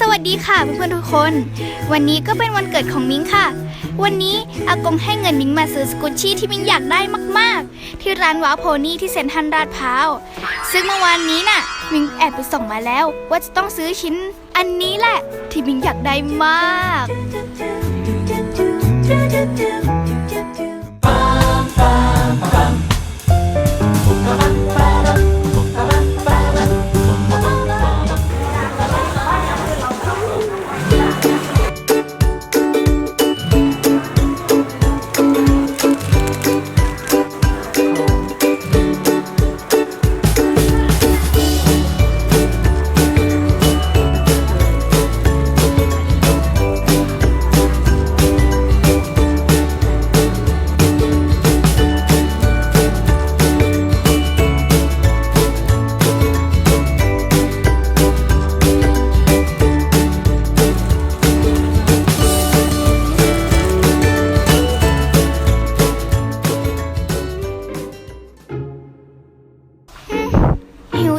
สวัสดีค่ะเพื่อนๆทุกคน วันนี้ก็เป็นวันเกิดของมิ้งค่ะ วันนี้อากงให้เงินมิ้งมาซื้อสกุชชี่ที่มิ้งอยากได้มากๆ ที่ร้านว้าวโพนี่ที่เซ็นทรัลลาดพร้าวซึ่งเมื่อวานนี้น่ะ มิ้งแอบไปส่งมาแล้ว ว่าจะต้องซื้อชิ้นอันนี้แหละ ที่มิ้งอยากได้มาก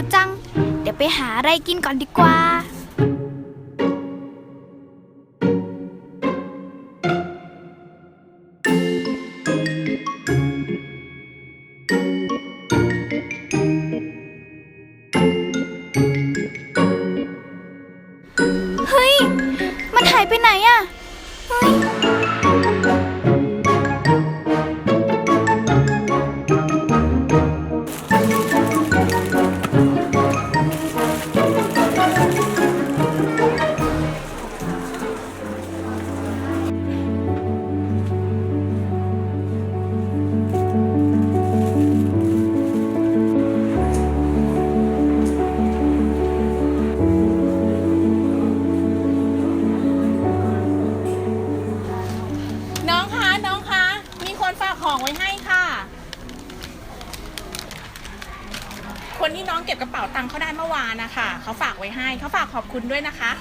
วจัง เดี๋ยวไปหาอะไรกินก่อนดีกว่า เฮ้ย มันหายไปไหนอะเฮ้ย ของไว้ให้ค่ะ คนที่น้องเก็บกระเป๋าตังค์เขาได้เมื่อวานนะคะเขาฝากไว้ให้เขาฝากขอบคุณด้วยนะคะ